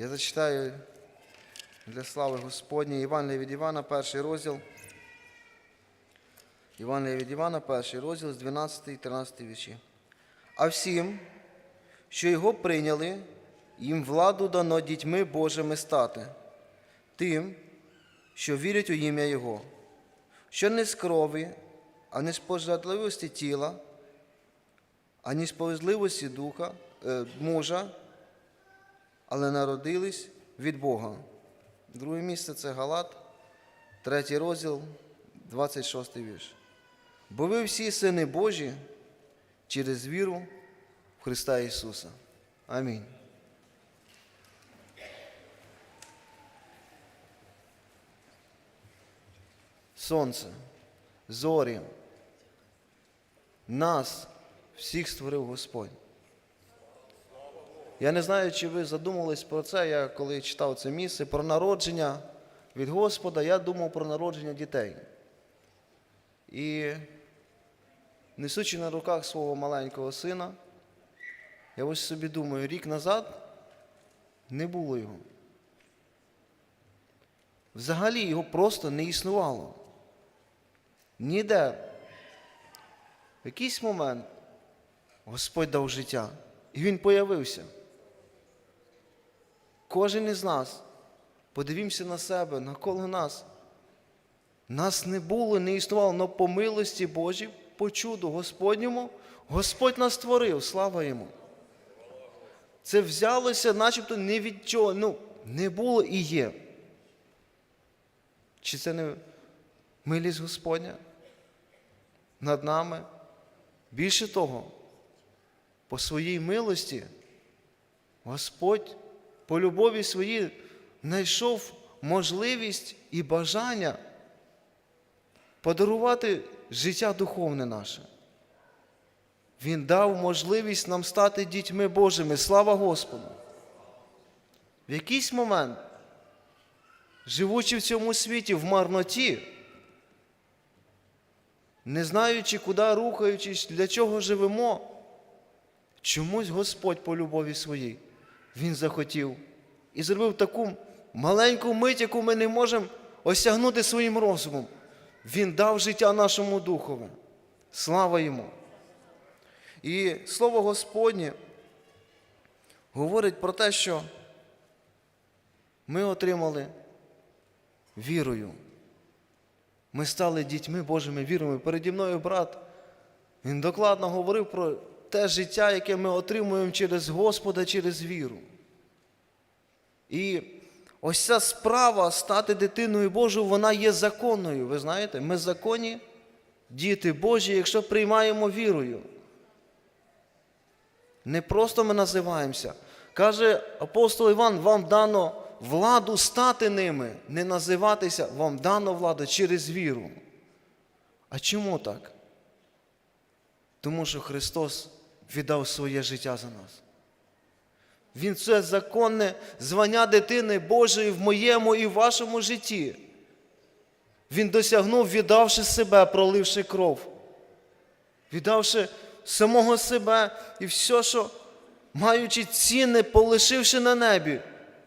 Я зачитаю для слави Господньої Івангелія від Івана, перший розділ. Івангелія від Івана, перший розділ з 12 і 13 вірші. А всім, що його прийняли, їм владу дано дітьми Божими стати, тим, що вірять у ім'я Його, що не з крові, а не з пожадливості тіла, ані з повезливості духа, е, мужа, але народились від Бога. Друге місце це Галат, третій розділ, 26 вірш. Бо ви всі сини Божі через віру в Христа Ісуса. Амінь. Сонце, зорі, нас всіх створив Господь. Я не знаю, чи ви задумувались про це. Я коли читав це місце, про народження від Господа, я думав про народження дітей. І несучи на руках свого маленького сина, я ось собі думаю, рік назад не було його. Взагалі його просто не існувало. Ніде. В якийсь момент Господь дав життя, і він появився. Кожен із нас, подивімося на себе, навколо нас. Нас не було, не існувало, але по милості Божій, по чуду Господньому, Господь нас створив, слава йому. Це взялося начебто не від чого, ну, не було і є. Чи це не милість Господня над нами? Більше того, по своїй милості Господь по любові своїй знайшов можливість і бажання подарувати життя духовне наше. Він дав можливість нам стати дітьми Божими. Слава Господу! В якийсь момент, живучи в цьому світі в марноті, не знаючи, куди рухаючись, для чого живемо, чомусь Господь по любові своїй, Він захотів і зробив таку маленьку мить, яку ми не можемо осягнути своїм розумом. Він дав життя нашому духові. Слава йому! І слово Господнє говорить про те, що ми отримали вірою. Ми стали дітьми Божими вірами. Переді мною брат, він докладно говорив про те життя, яке ми отримуємо через Господа, через віру. І ось ця справа стати дитиною Божою, вона є законною. Ви знаєте, ми законні діти Божі, якщо приймаємо вірою. Не просто ми називаємося. Каже апостол Іван, вам дано владу стати ними, не називатися, вам дано владу через віру. А чому так? Тому що Христос віддав своє життя за нас. Він це законне звання дитини Божої в моєму і в вашому житті. Він досягнув, віддавши себе, проливши кров, віддавши самого себе і все, що маючи цінне, полишивши на небі,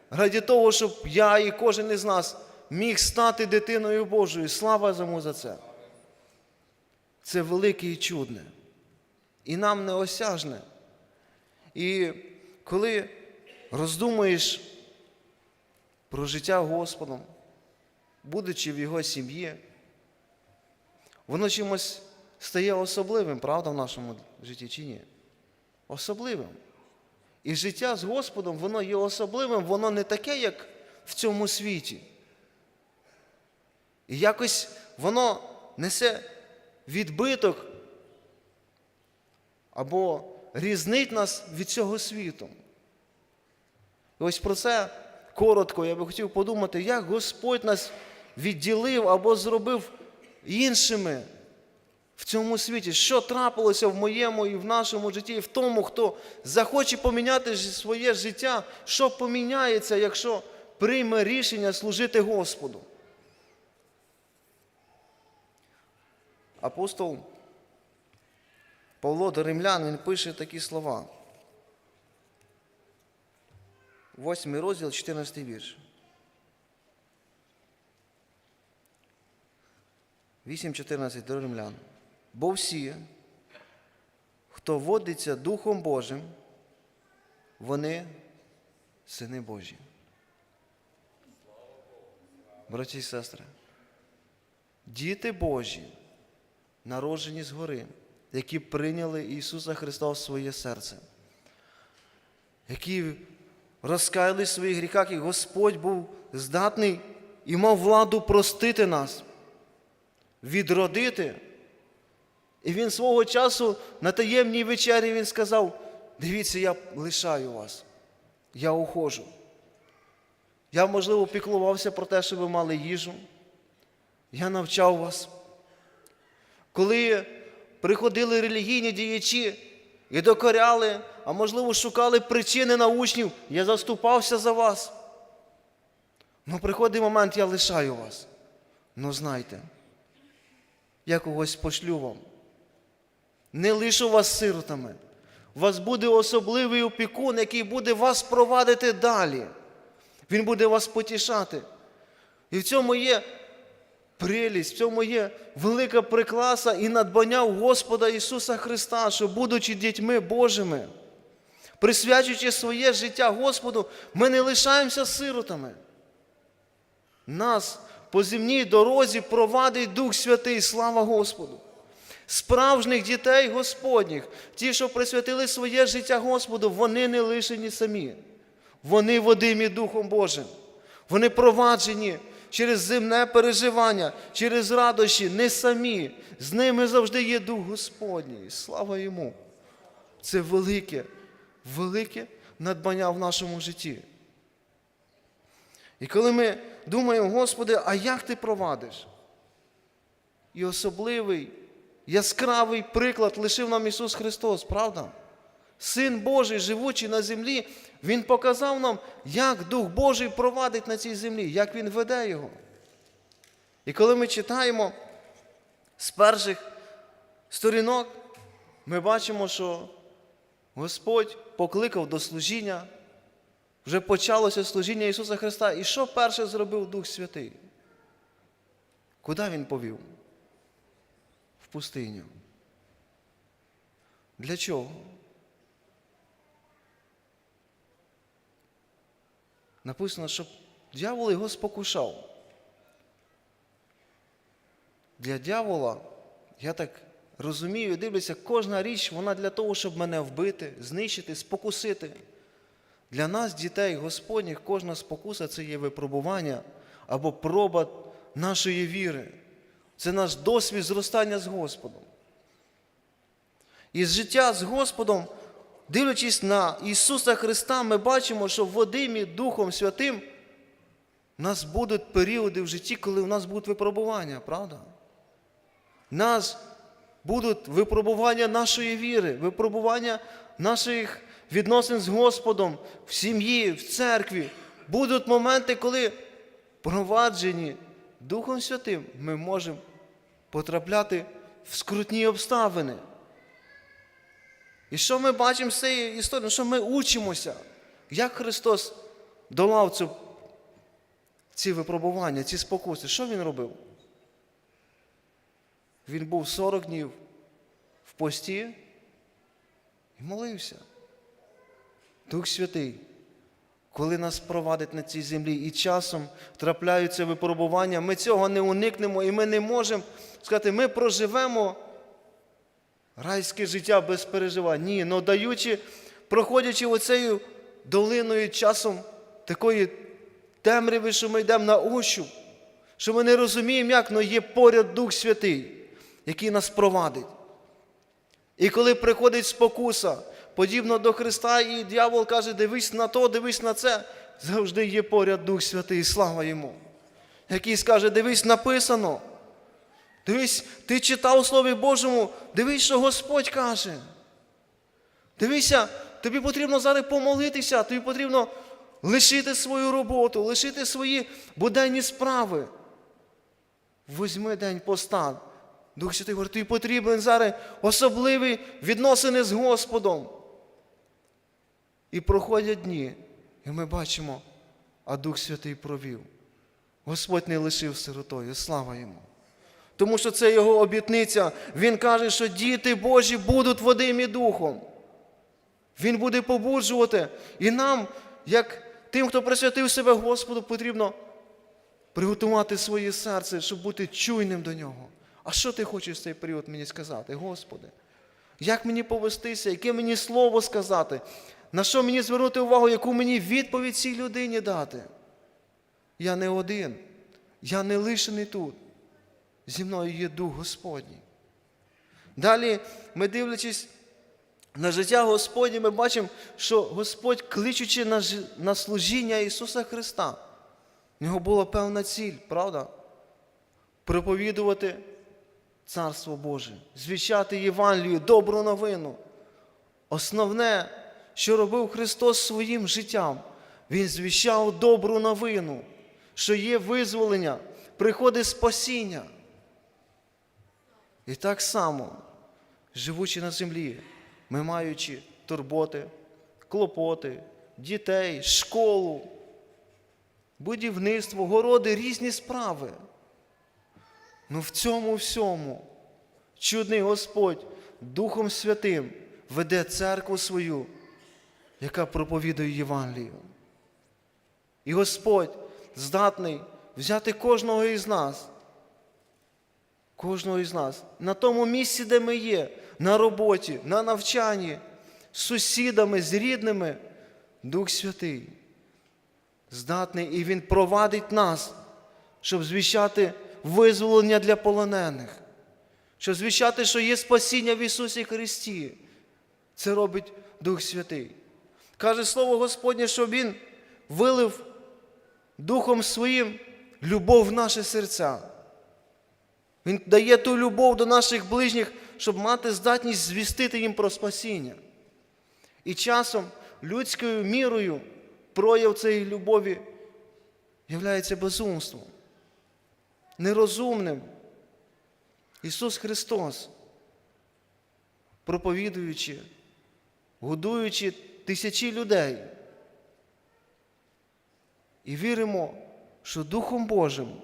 раді того, щоб я і кожен із нас міг стати дитиною Божою. Слава йому за це. Це велике і чудне. І нам неосяжне. І коли роздумуєш про життя Господом, будучи в Його сім'ї, воно чимось стає особливим, правда, в нашому житті чи ні? Особливим. І життя з Господом, воно є особливим, воно не таке, як в цьому світі. І якось воно несе відбиток або різнить нас від цього світу. І ось про це коротко я би хотів подумати, як Господь нас відділив або зробив іншими в цьому світі, що трапилося в моєму і в нашому житті, і в тому, хто захоче поміняти своє життя, що поміняється, якщо прийме рішення служити Господу. Апостол Павло до римлян він пише такі слова. 8 розділ, 14 вірш. 8.14 до римлян. Бо всі, хто водиться Духом Божим, вони сини Божі. Браті і сестри, діти Божі, народжені згори, які прийняли Ісуса Христа в своє серце, які розкаялись в своїх гріхах, і Господь був здатний і мав владу простити нас, відродити. І він свого часу на таємній вечері він сказав: дивіться, я лишаю вас, я ухожу. Я, можливо, піклувався про те, щоб ви мали їжу. Я навчав вас. Коли приходили релігійні діячі і докоряли, а можливо, шукали причини на учнів, я заступався за вас. Ну, приходить момент, я лишаю вас. Ну, знайте, я когось пошлю вам. Не лишу вас сиротами. У вас буде особливий опікун, який буде вас провадити далі. Він буде вас потішати. І в цьому є прелість, в цьому є велика прикласа і надбання у Господа Ісуса Христа, що, будучи дітьми Божими, присвячуючи своє життя Господу, ми не лишаємося сиротами. Нас по земній дорозі провадить Дух Святий, слава Господу. Справжніх дітей Господніх, ті, що присвятили своє життя Господу, вони не лишені самі. Вони водимі Духом Божим. Вони проваджені через земне переживання, через радощі, не самі. З ними завжди є Дух Господній. Слава йому. Це велике, велике надбання в нашому житті. І коли ми думаємо, Господи, а як ти провадиш? І особливий, яскравий приклад лишив нам Ісус Христос, правда? Син Божий, живучи на землі, Він показав нам, як Дух Божий провадить на цій землі, як Він веде його. І коли ми читаємо з перших сторінок, ми бачимо, що Господь покликав до служіння, вже почалося служіння Ісуса Христа. І що перше зробив Дух Святий? Куди Він повів? В пустиню. Для чого? Написано, що дьявол його спокушав. Для дьявола, я так розумію, дивлюся, кожна річ, вона для того, щоб мене вбити, знищити, спокусити. Для нас, дітей Господніх, кожна спокуса це є випробування або проба нашої віри. Це наш досвід зростання з Господом. І життя з Господом, дивлячись на Ісуса Христа, ми бачимо, що водимі Духом Святим у нас будуть періоди в житті, коли у нас будуть випробування, правда? У нас будуть випробування нашої віри, випробування наших відносин з Господом в сім'ї, в церкві. Будуть моменти, коли проваджені Духом Святим ми можемо потрапляти в скрутні обставини. І що ми бачимо з цієї історії? Що ми учимося, як Христос долав цю, ці випробування, ці спокуси. Що Він робив? Він був 40 днів в пості і молився. Дух Святий, коли нас провадить на цій землі і часом трапляються випробування, ми цього не уникнемо і ми не можемо сказати, ми проживемо райське життя без переживань. Ні, але даючи, проходячи оцею долиною часом такої темряви, що ми йдемо на ощуп, що ми не розуміємо, як, але є поряд Дух Святий, який нас провадить. І коли приходить спокуса, подібно до Христа, і дьявол каже, дивись на то, дивись на це, завжди є поряд Дух Святий, слава йому. Який скаже, дивись, написано. Дивись, ти читав у Слові Божому, дивись, що Господь каже. Дивися, тобі потрібно зараз помолитися, тобі потрібно лишити свою роботу, лишити свої буденні справи. Возьми день поста. Дух Святий говорить, тобі потрібен зараз особливі відносини з Господом. І проходять дні, І ми бачимо, а Дух Святий провів. Господь не лишив сиротою, слава йому. Тому що це його обітниця. Він каже, що діти Божі будуть Вадим і духом. Він буде побуджувати. І нам, як тим, хто присвятив себе Господу, потрібно приготувати своє серце, щоб бути чуйним до нього. А що ти хочеш в цей період мені сказати, Господи? Як мені повестися, яке мені слово сказати? На що мені звернути увагу, яку мені відповідь цій людині дати? Я не один, я не лишений тут. Зі мною є Дух Господній. Далі, ми дивлячись на життя Господнє, ми бачимо, що Господь, кличучи на, на служіння Ісуса Христа, в нього була певна ціль, правда? Проповідувати Царство Боже, звіщати Євангелію, добру новину. Основне, що робив Христос своїм життям, Він звіщав добру новину, що є визволення, приходить спасіння. І так само, живучи на землі, ми маючи турботи, клопоти, дітей, школу, будівництво, городи, різні справи. Ну в цьому всьому чудний Господь Духом Святим веде церкву свою, яка проповідує Євангелію. І Господь здатний взяти кожного із нас, кожного із нас на тому місці, де ми є, на роботі, на навчанні, з сусідами, з рідними, Дух Святий. Здатний, і Він провадить нас, щоб звіщати визволення для полонених, щоб звіщати, що є спасіння в Ісусі Христі. Це робить Дух Святий. Каже Слово Господнє, що Він вилив Духом Своїм любов в наші серця. Він дає ту любов до наших ближніх, щоб мати здатність звістити їм про спасіння. І часом людською мірою прояв цієї любові являється безумством, нерозумним. Ісус Христос, проповідуючи, годуючи тисячі людей. І віримо, що Духом Божим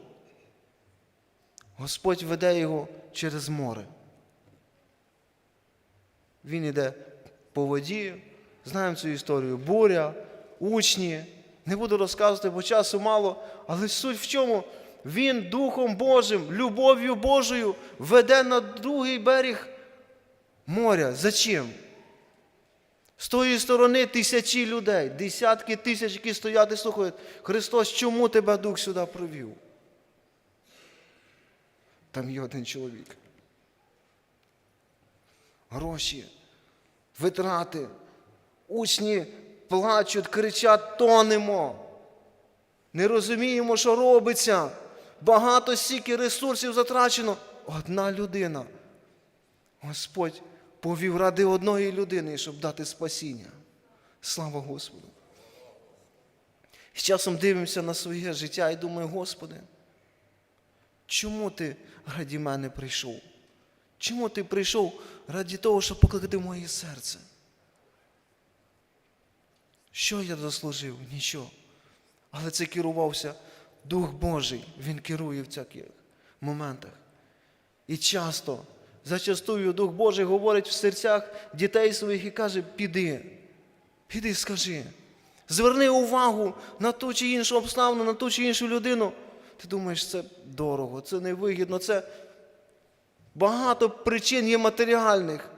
Господь веде його через море. Він іде по воді, знаємо цю історію, буря, учні. Не буду розказувати, бо часу мало, але суть в чому? Він Духом Божим, любов'ю Божою веде на другий берег моря. Зачим? З тої сторони тисячі людей, десятки тисяч, які стоять і слухають. Христос, чому тебе Дух сюди провів? Там є один чоловік. Гроші, витрати, учні плачуть, кричать, тонемо. Не розуміємо, що робиться. Багато стільки ресурсів затрачено. Одна людина. Господь повів ради одної людини, щоб дати спасіння. Слава Господу. З часом дивимося на своє життя і думаю, Господи, чому ти раді мене прийшов? Чому ти прийшов раді того, щоб покликати моє серце? Що я заслужив? Нічого. Але це керувався Дух Божий, Він керує в таких моментах. І часто, зачастую Дух Божий говорить в серцях дітей своїх і каже, піди, піди, скажи. Зверни увагу на ту чи іншу обставину, на ту чи іншу людину. Ти думаєш, це дорого, це невигідно, це багато причин є матеріальних.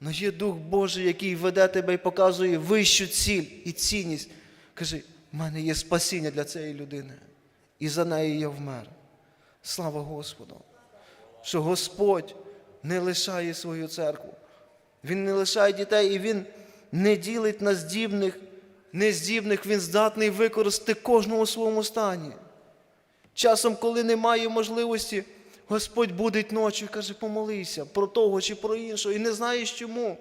Но є Дух Божий, який веде тебе і показує вищу ціль і цінність. Кажи, в мене є спасіння для цієї людини. І за неї я вмер. Слава Господу! Що Господь не лишає свою церкву. Він не лишає дітей, і Він не ділить на здібних, нездібних, Він здатний використати кожного своєму стані. Часом, коли немає можливості, Господь будить ночі і каже, помолися про того чи про іншого, і не знаєш чому.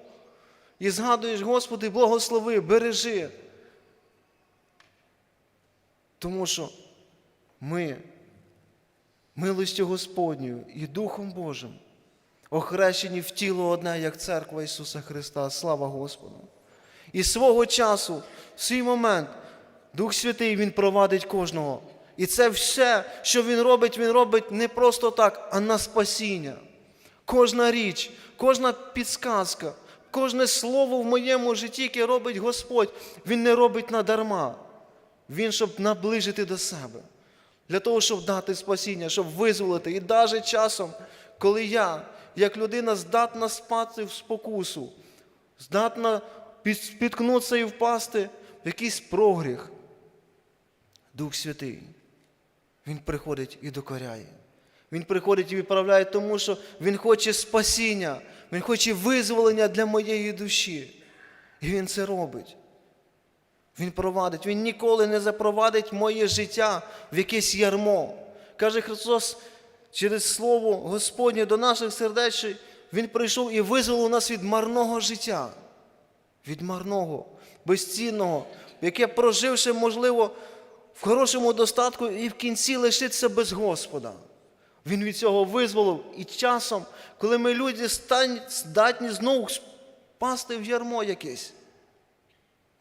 І згадуєш, Господи, благослови, бережи. Тому що ми милостю Господньою і Духом Божим охрещені в тіло одне, як церква Ісуса Христа. Слава Господу! І свого часу в свій момент Дух Святий Він провадить кожного. І це все, що Він робить, Він робить не просто так, а на спасіння. Кожна річ, кожна підсказка, кожне слово в моєму житті, яке робить Господь, Він не робить надарма. Він, щоб наближити до себе, для того, щоб дати спасіння, щоб визволити. І навіть часом, коли я, як людина, здатна спати в спокусу, здатна спіткнутися і впасти в якийсь прогріх, Дух Святий, Він приходить і докоряє. Він приходить і відправляє, тому що Він хоче спасіння, Він хоче визволення для моєї душі. І Він це робить. Він провадить, Він ніколи не запровадить моє життя в якесь ярмо. Каже Христос через Слово Господнє до наших сердеч, Він прийшов і визволив нас від марного життя, від марного, безцінного, яке проживши, можливо, в хорошому достатку і в кінці лишиться без Господа. Він від цього визволив і часом, коли ми люди стань- здатні знову впасти в ярмо якесь,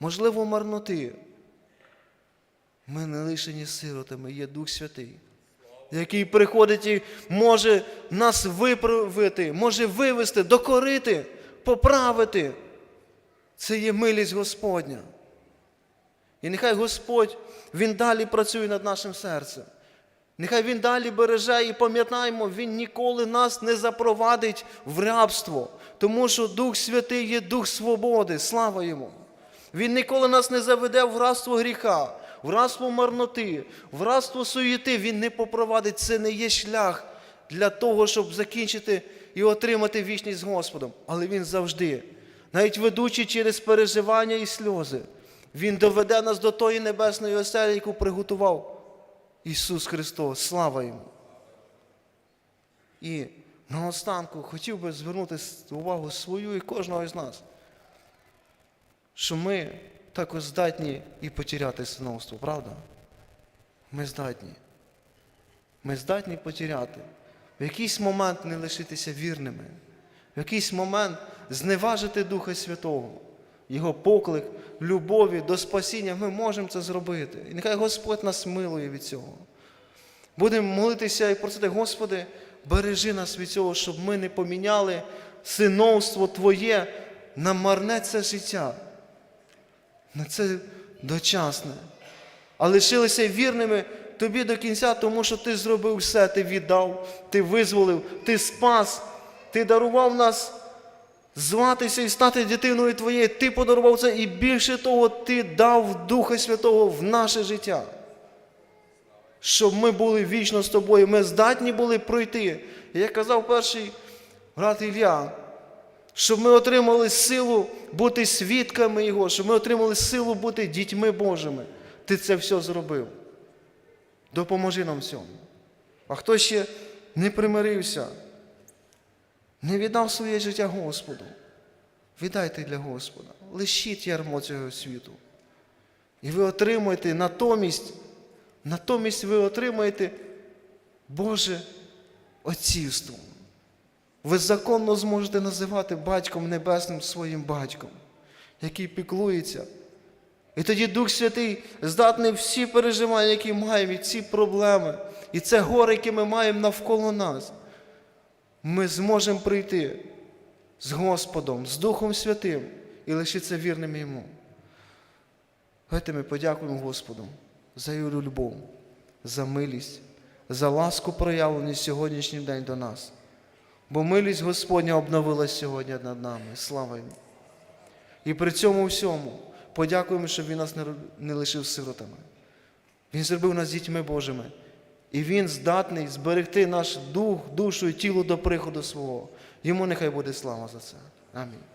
можливо, марноти. Ми не лишені сиротами, є Дух Святий, який приходить і може нас виправити, може вивести, докорити, поправити. Це є милість Господня. І нехай Господь Він далі працює над нашим серцем. Нехай Він далі береже і пам'ятаємо, Він ніколи нас не запровадить в рабство, тому що Дух Святий є Дух свободи, слава Йому. Він ніколи нас не заведе в рабство гріха, в рабство марноти, в рабство суєти. Він не попровадить. Це не є шлях для того, щоб закінчити і отримати вічність з Господом. Але Він завжди, навіть ведучи через переживання і сльози, Він доведе нас до тої небесної оселі, яку приготував Ісус Христос. Слава Йому. І наостанку хотів би звернути увагу свою і кожного з нас, що ми також здатні і потеряти синовство, правда? Ми здатні. Ми здатні потеряти. В якийсь момент не лишитися вірними, в якийсь момент зневажити Духа Святого, Його поклик, любові до спасіння. Ми можемо це зробити. І нехай Господь нас милує від цього. Будемо молитися і просити, Господи, бережи нас від цього, щоб ми не поміняли синовство Твоє на марне це життя, на це дочасне. А лишилися вірними Тобі до кінця, тому що Ти зробив все, Ти віддав, Ти визволив, Ти спас, Ти дарував нас зватися і стати дитиною Твоєю. Ти подарував це і більше того, Ти дав Духа Святого в наше життя щоб ми були вічно з тобою, ми здатні були пройти. Як казав перший брат Ілля, щоб ми отримали силу бути свідками Його, щоб ми отримали силу бути дітьми Божими. Ти це все зробив. Допоможи нам в цьому. А хто ще не примирився, не віддав своє життя Господу, віддайте для Господа. Лишіть ярмо цього світу. І ви отримуєте натомість Натомість ви отримаєте Боже отцівство. Ви законно зможете називати батьком небесним своїм батьком, який піклується. І тоді Дух Святий здатний всі переживання, які маємо, і ці проблеми, і це горе, яке ми маємо навколо нас. Ми зможемо прийти з Господом, з Духом Святим і лишитися вірним Йому. Давайте ми подякуємо Господу за його любов, за милість, за ласку проявлену сьогоднішній день до нас. Бо милість Господня обновилась сьогодні над нами. Слава йому. І при цьому всьому подякуємо, що Він нас не лишив сиротами. Він зробив нас дітьми Божими. І Він здатний зберегти наш дух, душу і тіло до приходу свого. Йому нехай буде слава за це. Амінь.